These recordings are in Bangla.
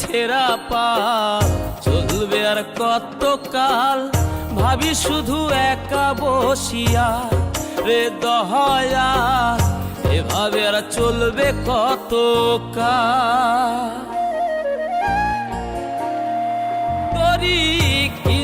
ছেঁড়া পা। চলবে আর কত কাল ভাবি শুধু একা বসিয়া রে দহয়া। এভাবে আর চলবে কত কাল তরি কিনারাই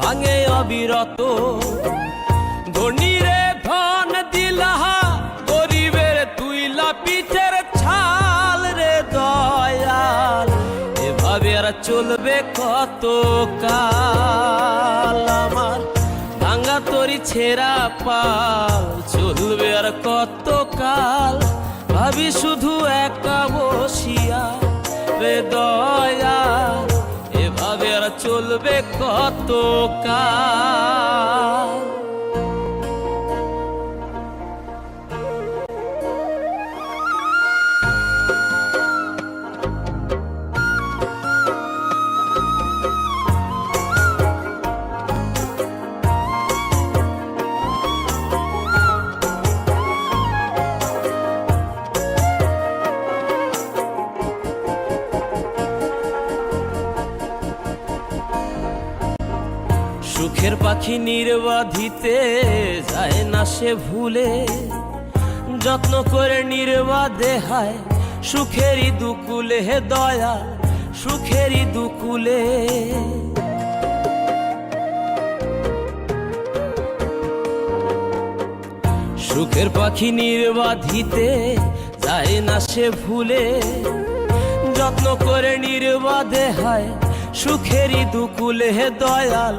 ভাঙে অবিরত। ধনীরে ধন দিলাহা, গরিবের তুইলা পিঠের ছাল রে দয়াল। এভাবে আর চলবে কত কাল? আমার ভাঙ্গা তরি ছেঁড়া পাল, চলবে আর কত কাল? ভাবি শুধু একা বসিয়া রে আর চলবে কত কাল? সুখের পাখি নির্বাধিতে যায় না সে ভুলে। যত্ন করে নির্বাধে হায়, সুখেরই দুকুলে হে দয়া, সুখেরই দুকুলে। সুখের পাখি নির্বাধিতে যায় না সে ভুলে। যত্ন করে নির্বাধে হয়, সুখেরই দুকুলে হে দয়াল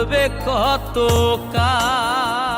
চলবে কত কাল?